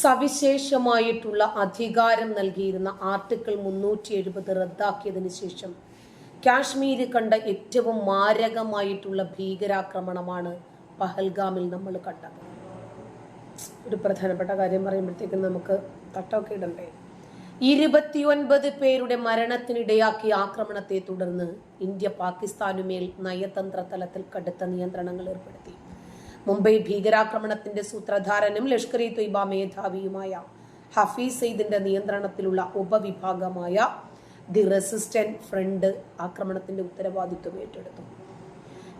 സവിശേഷമായിട്ടുള്ള അധികാരം നൽകിയിരുന്ന ആർട്ടിക്കിൾ മുന്നൂറ്റി എഴുപത് റദ്ദാക്കിയതിനു ശേഷം കാശ്മീര് കണ്ട ഏറ്റവും മാരകമായിട്ടുള്ള ഭീകരാക്രമണമാണ് പഹൽഗാമിൽ നമ്മൾ കണ്ടത്. ഒരു പ്രധാനപ്പെട്ട കാര്യം പറയുമ്പോഴത്തേക്കും നമുക്ക് തട്ടൊക്കെ ഇടണ്ടേ? ഇരുപത്തിയൊൻപത് പേരുടെ മരണത്തിനിടയാക്കിയ ആക്രമണത്തെ തുടർന്ന് ഇന്ത്യ പാകിസ്ഥാനുമേൽ നയതന്ത്ര തലത്തിൽ കടുത്ത നിയന്ത്രണങ്ങൾ ഏർപ്പെടുത്തി. മുംബൈ ഭീകരാക്രമണത്തിന്റെ സൂത്രധാരനും ലഷ്കർ ഇ തൊയ്ബ മേധാവിയുമായ ഹഫീസ് സെയ്ദിന്റെ നിയന്ത്രണത്തിലുള്ള ഉപവിഭാഗമായ ദി റെസിസ്റ്റന്റ് ഫ്രണ്ട് ആക്രമണത്തിന്റെ ഉത്തരവാദിത്വം ഏറ്റെടുത്തു.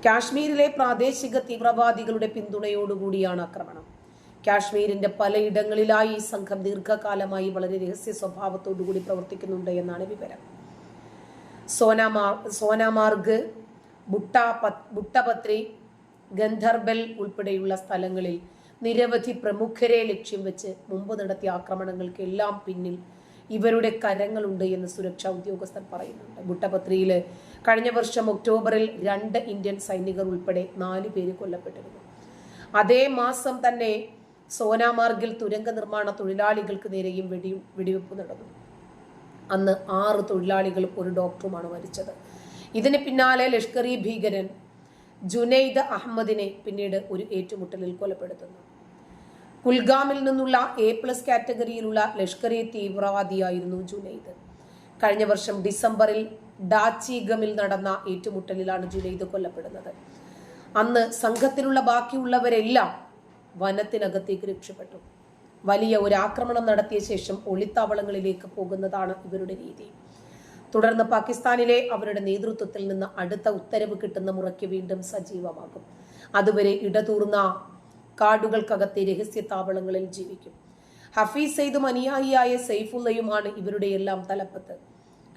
കാശ്മീരിലെ പ്രാദേശിക തീവ്രവാദികളുടെ പിന്തുണയോടുകൂടിയാണ് ആക്രമണം. കാശ്മീരിന്റെ പലയിടങ്ങളിലായി ഈ സംഘം ദീർഘകാലമായി വളരെ രഹസ്യ സ്വഭാവത്തോടുകൂടി പ്രവർത്തിക്കുന്നുണ്ട് എന്നാണ് വിവരം. സോനാമാർ സോനാമാർഗ് ബുട്ട ബുട്ടപത്രി ഗന്ധർബൽ ഉൾപ്പെടെയുള്ള സ്ഥലങ്ങളിൽ നിരവധി പ്രമുഖരെ ലക്ഷ്യം വെച്ച് മുമ്പ് നടത്തിയ ആക്രമണങ്ങൾക്കെല്ലാം പിന്നിൽ ഇവരുടെ കരങ്ങളുണ്ട് എന്ന് സുരക്ഷാ ഉദ്യോഗസ്ഥർ പറയുന്നുണ്ട്. ഗുട്ടപത്രിയിൽ കഴിഞ്ഞ വർഷം ഒക്ടോബറിൽ രണ്ട് ഇന്ത്യൻ സൈനികർ ഉൾപ്പെടെ നാല് പേര് കൊല്ലപ്പെട്ടിരുന്നു. അതേ മാസം തന്നെ സോനാമാർഗിൽ തുരങ്ക നിർമ്മാണ തൊഴിലാളികൾക്ക് നേരെയും വെടി വെടിവെപ്പ് നടന്നു. അന്ന് ആറ് തൊഴിലാളികളും ഒരു ഡോക്ടറുമാണ് മരിച്ചത്. ഇതിന് പിന്നാലെ ലഷ്കർ ഇ ഭീകരൻ ജുനൈദ് അഹമ്മദിനെ പിന്നീട് ഒരു ഏറ്റുമുട്ടലിൽ കൊലപ്പെടുത്തുന്നു. കുൽഗാമിൽ നിന്നുള്ള എ പ്ലസ് കാറ്റഗറിയിലുള്ള ലഷ്കർ ഇ തീവ്രവാദിയായിരുന്നു ജുനൈദ്. കഴിഞ്ഞ വർഷം ഡിസംബറിൽ ഡാച്ചിഗമിൽ നടന്ന ഏറ്റുമുട്ടലിലാണ് ജുനൈദ് കൊല്ലപ്പെടുന്നത്. അന്ന് സംഘത്തിലുള്ള ബാക്കിയുള്ളവരെല്ലാം വനത്തിനകത്തേക്ക് രക്ഷപ്പെട്ടു. വലിയ ഒരു ആക്രമണം നടത്തിയ ശേഷം ഒളിത്താവളങ്ങളിലേക്ക് പോകുന്നതാണ് ഇവരുടെ രീതി. തുടർന്ന് പാകിസ്ഥാനിലെ അവരുടെ നേതൃത്വത്തിൽ നിന്ന് അടുത്ത ഉത്തരവ് കിട്ടുന്ന മുറയ്ക്ക് വീണ്ടും സജീവമാകും. അതുവരെ ഇടതൂർന്ന കാടുകൾക്കകത്തെ രഹസ്യ താവളങ്ങളിൽ ജീവിക്കും. ഹഫീസ് സെയ്ദും അനുയായിയായ സെയ്ഫുള്ളയുമാണ് ഇവരുടെ എല്ലാം തലപ്പത്ത്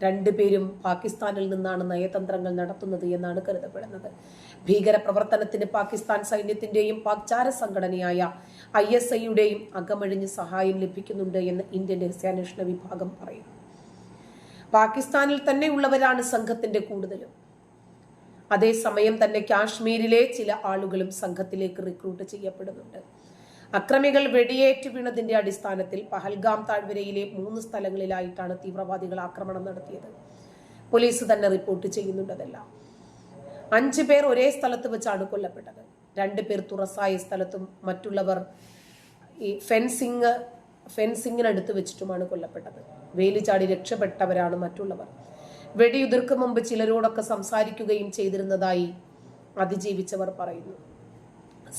രണ്ടുപേരും പാകിസ്ഥാനിൽ നിന്നാണ് നയതന്ത്രങ്ങൾ നടത്തുന്നത് എന്നാണ് കരുതപ്പെടുന്നത്. ഭീകര പ്രവർത്തനത്തിന് പാകിസ്ഥാൻ സൈന്യത്തിന്റെയും പാക്ചാര സംഘടനയായ ഐ എസ് ഐയുടെയും അകമഴിഞ്ഞ് സഹായം ലഭിക്കുന്നുണ്ട് എന്ന് ഇന്ത്യൻ രഹസ്യാന്വേഷണ വിഭാഗം പറയുന്നു. പാകിസ്ഥാനിൽ തന്നെയുള്ളവരാണ് സംഘത്തിന്റെ കൂടുതലും. അതേസമയം തന്നെ കാശ്മീരിലെ ചില ആളുകളും സംഘത്തിലേക്ക് റിക്രൂട്ട് ചെയ്യപ്പെടുന്നുണ്ട്. അക്രമികൾ വെടിയേറ്റ് വീണതിന്റെ അടിസ്ഥാനത്തിൽ പഹൽഗാം താഴ്വരയിലെ മൂന്ന് സ്ഥലങ്ങളിലായിട്ടാണ് തീവ്രവാദികൾ ആക്രമണം നടത്തിയത്. പോലീസ് തന്നെ റിപ്പോർട്ട് ചെയ്യുന്നുണ്ടതെല്ലാം അഞ്ചു പേർ ഒരേ സ്ഥലത്ത് വെച്ചാണ് കൊല്ലപ്പെട്ടത്. രണ്ടു പേർ തുറസായ സ്ഥലത്തും മറ്റുള്ളവർ ഈ ഫെൻസിങ് ഫെൻസിങ്ങിനടുത്ത് വെച്ചിട്ടുമാണ് കൊല്ലപ്പെട്ടത്. വേലി ചാടി രക്ഷപ്പെട്ടവരാണ് മറ്റുള്ളവർ. വെടിയുതിർക്ക് മുമ്പ് ചിലരോടൊക്കെ സംസാരിക്കുകയും ചെയ്തിരുന്നതായി അതിജീവിച്ചവർ പറയുന്നു.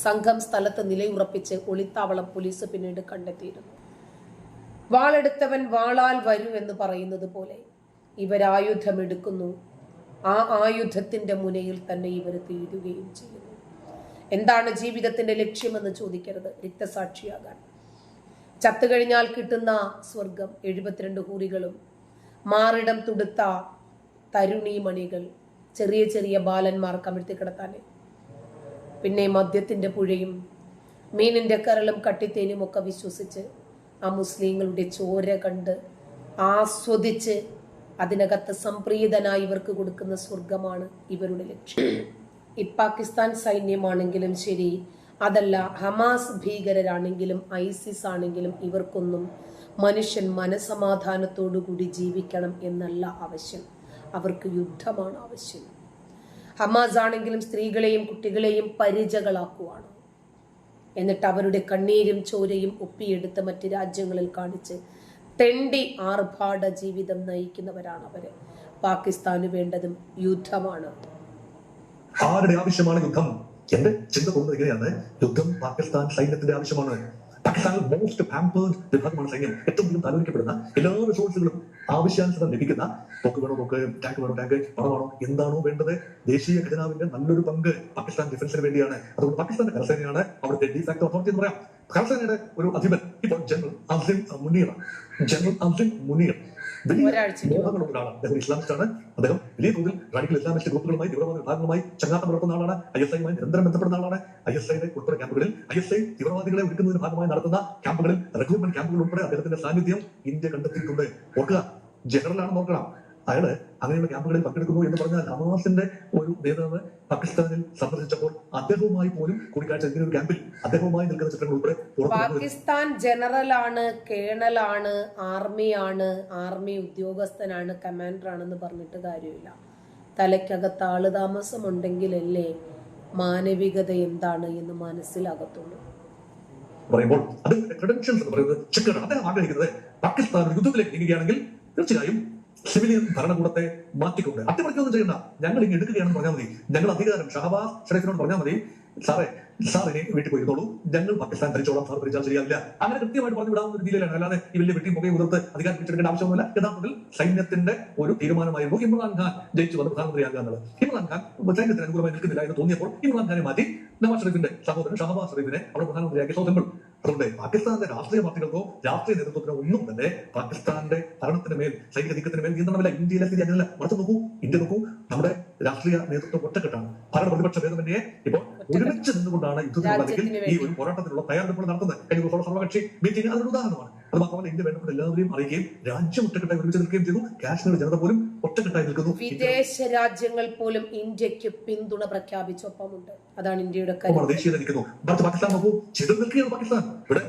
സംഘം സ്ഥലത്ത് നിലയുറപ്പിച്ച് ഒളിത്താവളം പോലീസ് പിന്നീട് കണ്ടെത്തിയിരുന്നു. വാളെടുത്തവൻ വാളാൽ വരൂ എന്ന് പറയുന്നത് പോലെ ഇവരായുധമെടുക്കുന്നു ആ ആയുധത്തിന്റെ മുനയിൽ തന്നെ ഇവർ തീരുകയും ചെയ്യുന്നു. എന്താണ് ജീവിതത്തിന്റെ ലക്ഷ്യമെന്ന് ചോദിക്കരുത്. രക്തസാക്ഷിയാകാൻ. ചത്തുകഴിഞ്ഞാൽ കിട്ടുന്ന സ്വർഗം എഴുപത്തിരണ്ട് ഹൂറികളും മാറിടം തുടുത്ത തരുണീമണികൾ ചെറിയ ചെറിയ ബാലന്മാർ കമിഴ്ത്തി കിടത്താനേ. പിന്നെ മദ്യത്തിന്റെ പുഴയും മീനിന്റെ കരളും കട്ടിത്തേനും ഒക്കെ വിശ്വസിച്ച് ആ മുസ്ലിങ്ങളുടെ ചോര കണ്ട് ആസ്വദിച്ച് അതിനകത്ത് സംപ്രീതനായി ഇവർക്ക് കൊടുക്കുന്ന സ്വർഗമാണ് ഇവരുടെ ലക്ഷ്യം. ഈ പാകിസ്ഥാൻ സൈന്യമാണെങ്കിലും ശരി അതല്ല ഹമാസ് ഭീകരരാണെങ്കിലും ഐസിസ് ആണെങ്കിലും ഇവർക്കൊന്നും മനുഷ്യൻ മനസമാധാനത്തോടു കൂടി ജീവിക്കണം എന്നല്ല ആവശ്യം. അവർക്ക് യുദ്ധമാണ് ആവശ്യം. ഹമാസ് ആണെങ്കിലും സ്ത്രീകളെയും കുട്ടികളെയും പരിചകളാക്കുവാണ്. എന്നിട്ട് അവരുടെ കണ്ണീരും ചോരയും ഒപ്പിയെടുത്ത് മറ്റ് രാജ്യങ്ങളിൽ കാണിച്ച് തെണ്ടി ആർഭാട ജീവിതം നയിക്കുന്നവരാണ് അവർ. പാകിസ്ഥാന് വേണ്ടതും യുദ്ധമാണ്. ആരുടെ ആവശ്യമാണ് യുദ്ധം? എന്റെ ചിന്ത തോന്നുന്നത് ഇങ്ങനെയാണ്. യുദ്ധം പാകിസ്ഥാൻ സൈന്യത്തിന്റെ ആവശ്യമാണ്. പാകിസ്ഥാനിൽ മോസ്റ്റ് പാമ്പേർഡ് വിഭാഗമാണ് സൈന്യം. ഏറ്റവും അധികം താലോലിക്കപ്പെടുന്ന എല്ലാ റിസോഴ്സുകളും ആവശ്യാനുസരണം ലഭിക്കുന്ന പൊക്ക് വേണോ പൊക്ക് ടാങ്ക് വേണോ ടാങ്ക് പണം വേണോ എന്താണോ വേണ്ടത്? ദേശീയ ഖജനാവിന്റെ നല്ലൊരു പങ്ക് പാകിസ്ഥാൻ ഡിഫൻസിന് വേണ്ടിയാണ്. അതുകൊണ്ട് പാകിസ്ഥാന്റെ കരസേനയാണ് അവിടുത്തെ ഡിഫാക്ടോ അതോറിറ്റി എന്ന് പറയാം. കരസേനയുടെ ഒരു അധിപൻ ഇപ്പോൾ ജനറൽ അസിം മുനീർ. ജനറൽ അസിം മുനീർ. മോഹങ്ങളുള്ള ഒരാളാണ് അദ്ദേഹം ഇസ്ലാമിസ്റ്റ് അദ്ദേഹം വലിയ തോതിൽ റാഡിക്കൽ ഇസ്ലാമിസ്റ്റ് ഗ്രൂപ്പുകളുമായി തീവ്രവാദ വിഭാഗങ്ങളുമായി ചങ്ങാത്തം പുലർത്തുന്ന ആളാണ്. ഐ എസ് ഐയുമായി നിരന്തരം ബന്ധപ്പെടുന്ന ആളാണ്. ഐ എസ് ഐയുടെ ഉൾപ്പെടെ ക്യാമ്പുകളിൽ ഐ എസ് ഐ തീവ്രവാദികളെ ഒരുക്കുന്നതിന് ഭാഗമായി നടത്തുന്ന ക്യാമ്പുകളിൽ റിക്രൂട്ട്മെന്റ് ക്യാമ്പുകൾ ഉൾപ്പെടെ അദ്ദേഹത്തിന്റെ സാന്നിധ്യം ഇന്ത്യ കണ്ടെത്തിയിട്ടുണ്ട്. ഓർക്കുക ജനറലാണ് നോക്കണം അയാൾ അങ്ങനെയുള്ള ക്യാമ്പുകളിൽ പങ്കെടുക്കുന്നു എന്ന് പറഞ്ഞാൽ ഹമാസിന്റെ ഒരു നേതാവ് പാകിസ്ഥാനിൽ സന്ദർശിച്ചപ്പോൾ അദ്ദേഹവുമായി പോലും കൂടിക്കാഴ്ച ഇങ്ങനെ ഒരു ക്യാമ്പിൽ അദ്ദേഹവുമായി നിൽക്കുന്ന ചിത്രങ്ങൾ ഉൾപ്പെടെ പാകിസ്ഥാൻ ജനറലാണ് കേണലാണ് ആർമിയാണ് ആർമി ഉദ്യോഗസ്ഥനാണ് കമാൻഡർ ആണെന്ന് പറഞ്ഞിട്ട് കാര്യമില്ല. തലയ്ക്കകത്ത് ആൾ താമസമുണ്ടെങ്കിലല്ലേ മാനവികത എന്താണ് എന്ന് മനസ്സിലാകത്തുള്ളൂ. പറയുമ്പോൾ അദ്ദേഹത്തിന്റെ ക്രെഡൻഷ്യൽസ് എന്ന് പറയുന്നത് ചെക്കാണ് അദ്ദേഹം ആഗ്രഹിക്കുന്നത് പാകിസ്ഥാൻ യുദ്ധത്തിലേക്ക് നീങ്ങുകയാണെങ്കിൽ തീർച്ചയായും സിവിലിയൻ ഭരണകൂടത്തെ മാറ്റിക്കൊണ്ട്. അട്ടിമറിക്കൊന്നും ചെയ്യണ്ട. ഞങ്ങൾ ഇങ്ങ് എടുക്കുകയാണെന്ന് പറഞ്ഞാൽ മതി. ഞങ്ങൾ അധികാരം ഷഹബാസ് ഷെറീഫിനോട് പറഞ്ഞാൽ മതി. സാറേ സാറിനെ വീട്ടിൽ പോയിരുന്നോളൂ. ഞങ്ങൾ പാകിസ്ഥാൻ ഭരിച്ചോളാം. സാർ ഭരിച്ചാൽ ശരിയാവില്ല. അങ്ങനെ കൃത്യമായിട്ട് പറഞ്ഞു വിടാവുന്ന രീതിയിലാണ് അല്ലാതെ ഈ വലിയ വെട്ടി പുകയും ഉതിർത്ത് അധികാരം പിടിച്ചെടുക്കേണ്ട ആവശ്യമൊന്നുമില്ല. യഥാർത്ഥത്തിൽ സൈന്യത്തിന്റെ ഒരു തീരുമാനമായിരുന്നു ഇമ്രാൻ ഖാൻ ജയിച്ചു വന്ന് പ്രധാനമന്ത്രിയാകുക എന്നുള്ളത്. ഇമ്രാൻ ഖാൻ സൈന്യത്തിന് അനുകൂലമായി നിൽക്കുന്നില്ല എന്ന് തോന്നിയപ്പോൾ ഇമ്രാൻ ഖാനെ മാറ്റി നവാസ് ഷെറീഫിന്റെ സഹോദരൻ ഷഹബാസ് ഷെറീഫിനെ അവിടെ പ്രധാനമന്ത്രിയാക്കി സോ അതുകൊണ്ട് പാകിസ്ഥാന്റെ രാഷ്ട്രീയ പാർട്ടികൾക്കോ രാഷ്ട്രീയ നേതൃത്വത്തിനോ ഒന്നും തന്നെ പാകിസ്ഥാന്റെ ഭരണത്തിന് മേൽ സൈനിക നീക്കത്തിന് മേൽ നിയന്ത്രണമില്ല. ഇന്ത്യയിലെ സ്ഥിതി അങ്ങനെയല്ല. മറിച്ച് നോക്കൂ ഇന്ത്യ നോക്കൂ നമ്മുടെ രാഷ്ട്രീയ നേതൃത്വം ഒറ്റക്കെട്ടാണ്. ഭരണ പ്രതിപക്ഷ ഭേദമന്യേ ഇപ്പോൾ ഒരുമിച്ച് നിന്നുകൊണ്ടാണ് യുദ്ധത്തിനുള്ള അല്ലെങ്കിൽ ഈ ഒരു പോരാട്ടത്തിനുള്ള തയ്യാറെടുപ്പുകൾ നടത്തുന്നത്. കഴിഞ്ഞ സർവകക്ഷി മീറ്റിംഗ് അതിന് ഉദാഹരണമാണ്. അത് മാത്രമല്ല ഇന്ത്യ വേണ്ടപ്പെട്ട എല്ലാവരെയും അറിയുകയും രാജ്യം ഒറ്റക്കെട്ടായി ഒരുമിച്ച് നിൽക്കുകയും ചെയ്തു. കാശ്മീർ ജനത പോലും ഒറ്റക്കെട്ടായി നിൽക്കുന്നു. വിദേശ രാജ്യങ്ങൾ പോലും ഇന്ത്യയ്ക്ക് പിന്തുണ പ്രഖ്യാപിച്ചൊപ്പമുണ്ട് അതാണ് ഇന്ത്യയുടെ ദേശീയത നിൽക്കുന്നു മറിച്ച് പാകിസ്ഥാൻ നോക്കൂ. ചെയ്തു നിൽക്കുകയാണ് പാകിസ്ഥാൻ. ഇവിടെ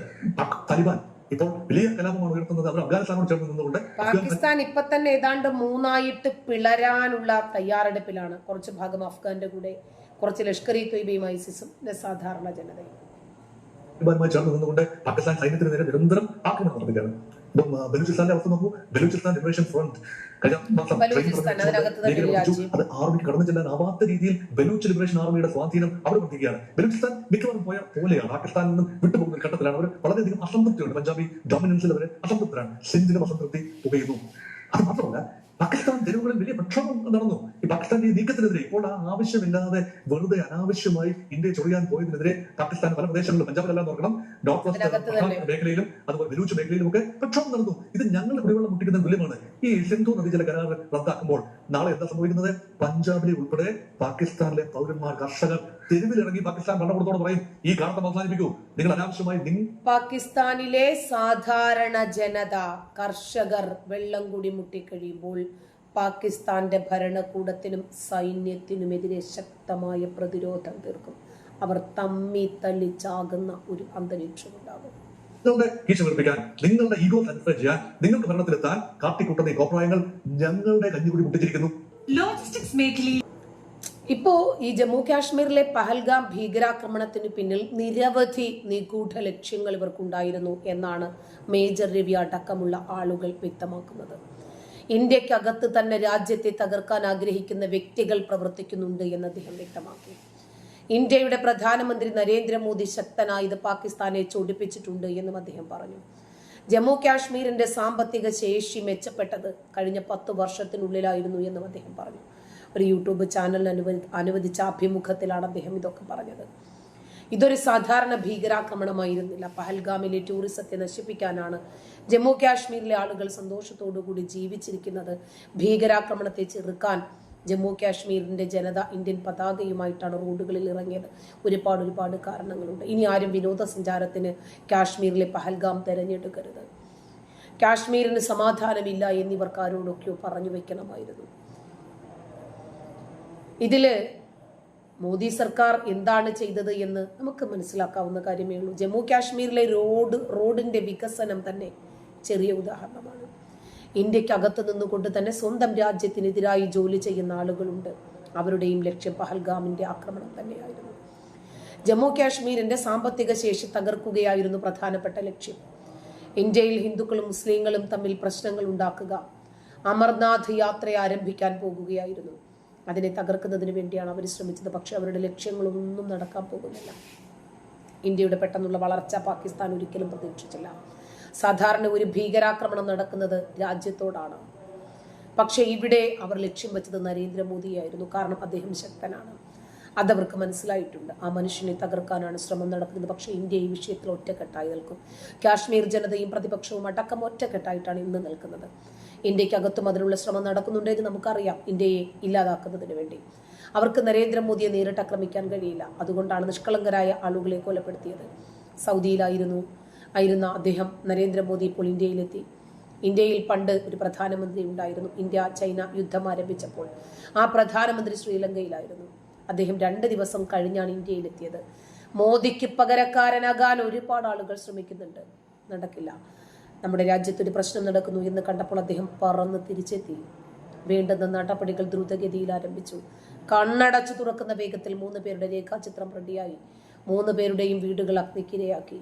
താലിബാൻ ഇപ്പോൾ വലിയ കലാപമാണ് ഉയർത്തുന്നത്. അവർ അഫ്ഗാനിസ്ഥാനോട് ചേർന്ന് നിന്നുകൊണ്ട് പാകിസ്ഥാൻ ഇപ്പൊ തന്നെ ഏതാണ്ട് മൂന്നായിട്ട് പിളരാനുള്ള തയ്യാറെടുപ്പിലാണ്. കുറച്ച് ഭാഗം അഫ്ഗാന്റെ കൂടെ കുറച്ച് ലഷ്കർ ഇ തൊയ്ബയും ഐസിസും സാധാരണ ജനതയും. താലിബാനുമായി ചേർന്ന് നിന്നുകൊണ്ട് പാകിസ്ഥാൻ സൈന്യത്തിന് നേരെ നിരന്തരം ആക്രമണം നടത്തുകയാണ്. ഇപ്പം ബലൂചിസ്ഥാന്റെ അവസ്ഥ നോക്കൂ. ബലൂചിസ്ഥാൻ ലിബറേഷൻ ഫ്രണ്ട് കഴിഞ്ഞ മാസം. അത് ആർമിക്ക് കടന്നു ചെല്ലാനാവാത്ത രീതിയിൽ ബലൂച്ച് ലിബറേഷൻ ആർമിയുടെ സ്വാധീനം അവിടെ വർദ്ധിക്കുകയാണ് ബലൂചിസ്ഥാൻ മിക്കവാറും പോയ പോലെയാണ്. പാകിസ്ഥാനിൽ നിന്നും വിട്ടുപോകുന്ന ഒരു ഘട്ടത്തിലാണ് അവർ വളരെയധികം അസംതൃപ്തിയുണ്ട്. പഞ്ചാബി ഡോമിനൻസിൽ അവർ അസംതൃപ്തരാണ്. സിന്ധിലും അസംതൃപ്തി പുകയുന്നു. അത് മാത്രമല്ല പാകിസ്ഥാൻ തെരുവുകളിൽ വലിയ പ്രക്ഷോഭം നടന്നു. ഈ പാകിസ്ഥാന്റെ ഈ നീക്കത്തിനെതിരെ ഇപ്പോൾ ആ ആവശ്യമില്ലാതെ വെറുതെ അനാവശ്യമായി ഇന്ത്യയെ ചൊറിയാൻ പോയതിനെതിരെ പാകിസ്ഥാൻ പല പ്രദേശങ്ങളിലും പഞ്ചാബിലെല്ലാം നോക്കണം. നോർത്ത് വെസ്റ്റ് മേഖലയിലും അതുപോലെ ബലൂച്ച് മേഖലയിലും ഒക്കെ പ്രക്ഷോഭം നടന്നു. ഇത് ഞങ്ങൾ കുടിവെള്ളം മുട്ടിക്കുന്ന വിലമാണ് ഈ സിന്ധു നദീജല കരാർ റദ്ദാക്കുമ്പോൾ നാളെ എന്താ സംഭവിക്കുന്നത്? പഞ്ചാബിലെ ഉൾപ്പെടെ പാകിസ്ഥാനിലെ പൗരന്മാർ കർഷകർ തെരുവിലിറങ്ങി പാകിസ്ഥാൻ ഭരണകൂടത്തോട് പറയും ഈ കാലത്ത് അവസാനിപ്പിക്കൂ. നിങ്ങൾ അനാവശ്യമായി നിങ്ങൾ പാകിസ്ഥാനിലെ സാധാരണ ജനത കർഷകർ വെള്ളം കൂടി മുട്ടിക്കഴിയുമ്പോൾ പാകിസ്ഥാന്റെ ഭരണകൂടത്തിനും സൈന്യത്തിനുമെതിരെ ശക്തമായ പ്രതിരോധം തീർക്കും. അവർ തമ്മി തല്ലി ചാകുന്ന ഒരു അന്തരീക്ഷം ഉണ്ടാകും. നിങ്ങളുടെ കീശ വീർപ്പിക്കാൻ നിങ്ങളുടെ ഈഗോ സാറ്റിസ്ഫൈ ചെയ്യാൻ നിങ്ങൾക്ക് ഭരണത്തിലെത്താൻ കാട്ടിക്കൂട്ടുന്ന ഈ കോപ്രായങ്ങൾ ഞങ്ങളുടെ കഞ്ഞിക്കുടി മുട്ടിച്ചിരിക്കുന്നു. ലോജിസ്റ്റിക്സ് മേഖലയിൽ ഇപ്പോ ഈ ജമ്മു കാശ്മീരിലെ പഹൽഗാം ഭീകരാക്രമണത്തിന് പിന്നിൽ നിരവധി നിഗൂഢ ലക്ഷ്യങ്ങൾ ഇവർക്കുണ്ടായിരുന്നു എന്നാണ് മേജർ രവി അടക്കമുള്ള ആളുകൾ വ്യക്തമാക്കുന്നത്. ഇന്ത്യക്കകത്ത് തന്നെ രാജ്യത്തെ തകർക്കാൻ ആഗ്രഹിക്കുന്ന വ്യക്തികൾ പ്രവർത്തിക്കുന്നുണ്ട് എന്ന് അദ്ദേഹം വ്യക്തമാക്കി. ഇന്ത്യയുടെ പ്രധാനമന്ത്രി നരേന്ദ്രമോദി ശക്തനായത് പാകിസ്ഥാനെ ചൊടിപ്പിച്ചിട്ടുണ്ട് എന്നും അദ്ദേഹം പറഞ്ഞു. ജമ്മു കാശ്മീരിന്റെ സാമ്പത്തിക ശേഷി മെച്ചപ്പെട്ടത് കഴിഞ്ഞ പത്ത് വർഷത്തിനുള്ളിലായിരുന്നു എന്നും അദ്ദേഹം പറഞ്ഞു. ഒരു യൂട്യൂബ് ചാനലിന് അനുവദി അനുവദിച്ച അഭിമുഖത്തിലാണ് അദ്ദേഹം ഇതൊക്കെ പറഞ്ഞത്. ഇതൊരു സാധാരണ ഭീകരാക്രമണമായിരുന്നില്ല. പഹൽഗാമിലെ ടൂറിസത്തെ നശിപ്പിക്കാനാണ് ജമ്മു കാശ്മീരിലെ ആളുകൾ സന്തോഷത്തോടുകൂടി ജീവിച്ചിരിക്കുന്നത്. ഭീകരാക്രമണത്തെ ചെറുക്കാൻ ജമ്മു കാശ്മീരിന്റെ ജനത ഇന്ത്യൻ പതാകയുമായിട്ടാണ് റോഡുകളിൽ ഇറങ്ങിയത്. ഒരുപാട് ഒരുപാട് കാരണങ്ങളുണ്ട്. ഇനി ആരും വിനോദസഞ്ചാരത്തിന് കാശ്മീരിലെ പഹൽഗാം തിരഞ്ഞെടുക്കരുത്. കാശ്മീരിന് സമാധാനമില്ല എന്നിവർക്ക് ആരോടൊക്കെയോ പറഞ്ഞു വെക്കണമായിരുന്നു. ഇതിൽ മോദി സർക്കാർ എന്താണ് ചെയ്തത് എന്ന് നമുക്ക് മനസ്സിലാക്കാവുന്ന കാര്യമേ ഉള്ളൂ. ജമ്മു കാശ്മീരിലെ റോഡ് റോഡിന്റെ വികസനം തന്നെ ചെറിയ ഉദാഹരണമാണ്. ഇന്ത്യക്കകത്ത് നിന്നുകൊണ്ട് തന്നെ സ്വന്തം രാജ്യത്തിനെതിരായി ജോലി ചെയ്യുന്ന ആളുകളുണ്ട്. അവരുടെയും ലക്ഷ്യം പഹൽഗാമിന്റെ ആക്രമണം തന്നെയായിരുന്നു. ജമ്മു കാശ്മീരിന്റെ സാമ്പത്തിക ശേഷി തകർക്കുകയായിരുന്നു പ്രധാനപ്പെട്ട ലക്ഷ്യം. ഇന്ത്യയിൽ ഹിന്ദുക്കളും മുസ്ലിങ്ങളും തമ്മിൽ പ്രശ്നങ്ങൾ ഉണ്ടാക്കുക അമർനാഥ് യാത്ര ആരംഭിക്കാൻ പോകുകയായിരുന്നു. അതിനെ തകർക്കുന്നതിന് വേണ്ടിയാണ് അവർ ശ്രമിച്ചത്. പക്ഷെ അവരുടെ ലക്ഷ്യങ്ങളൊന്നും നടക്കാൻ പോകുന്നില്ല. ഇന്ത്യയുടെ പെട്ടെന്നുള്ള വളർച്ച പാകിസ്ഥാൻ ഒരിക്കലും പ്രതീക്ഷിച്ചില്ല. സാധാരണ ഒരു ഭീകരാക്രമണം നടക്കുന്നത് രാജ്യത്തോടാണ്. പക്ഷേ ഇവിടെ അവർ ലക്ഷ്യം വെച്ചത് നരേന്ദ്രമോദിയായിരുന്നു. കാരണം അദ്ദേഹം ശക്തനാണ്. അതവർക്ക് മനസ്സിലായിട്ടുണ്ട്. ആ മനുഷ്യനെ തകർക്കാനാണ് ശ്രമം നടക്കുന്നത്. പക്ഷേ ഇന്ത്യ ഈ വിഷയത്തിൽ ഒറ്റക്കെട്ടായി നിൽക്കും. കാശ്മീർ ജനതയും പ്രതിപക്ഷവും അടക്കം ഒറ്റക്കെട്ടായിട്ടാണ് ഇന്ന് നിൽക്കുന്നത്. ഇന്ത്യക്കകത്തും അതിനുള്ള ശ്രമം നടക്കുന്നുണ്ട് എന്ന് നമുക്കറിയാം. ഇന്ത്യയെ ഇല്ലാതാക്കുന്നതിന് വേണ്ടി. അവർക്ക് നരേന്ദ്രമോദിയെ നേരിട്ട് ആക്രമിക്കാൻ കഴിയില്ല. അതുകൊണ്ടാണ് നിഷ്കളങ്കരായ ആളുകളെ കൊലപ്പെടുത്തിയത്. സൗദിയിലായിരുന്നു ആയിരുന്ന അദ്ദേഹം നരേന്ദ്രമോദി ഇപ്പോൾ ഇന്ത്യയിലെത്തി. ഇന്ത്യയിൽ പണ്ട് ഒരു പ്രധാനമന്ത്രി ഉണ്ടായിരുന്നു. ഇന്ത്യ ചൈന യുദ്ധം ആരംഭിച്ചപ്പോൾ. ആ പ്രധാനമന്ത്രി ശ്രീലങ്കയിലായിരുന്നു. അദ്ദേഹം രണ്ട് ദിവസം കഴിഞ്ഞാണ് ഇന്ത്യയിലെത്തിയത്. മോദിക്ക് പകരക്കാരനാകാൻ ഒരുപാട് ആളുകൾ ശ്രമിക്കുന്നുണ്ട്. നടക്കില്ല. നമ്മുടെ രാജ്യത്തൊരു പ്രശ്നം നടക്കുന്നു എന്ന് കണ്ടപ്പോൾ അദ്ദേഹം പറന്ന് തിരിച്ചെത്തി. വേണ്ടുന്ന നടപടികൾ ദ്രുതഗതിയിൽ ആരംഭിച്ചു. കണ്ണടച്ചു തുറക്കുന്ന വേഗത്തിൽ മൂന്ന് പേരുടെ രേഖാചിത്രം റെഡിയായി. മൂന്ന് പേരുടെയും വീടുകൾ അഗ്നിക്കിരയാക്കി.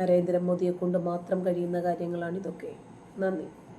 നരേന്ദ്രമോദിയെ കൊണ്ട് മാത്രം കഴിയുന്ന കാര്യങ്ങളാണിതൊക്കെ. നന്ദി.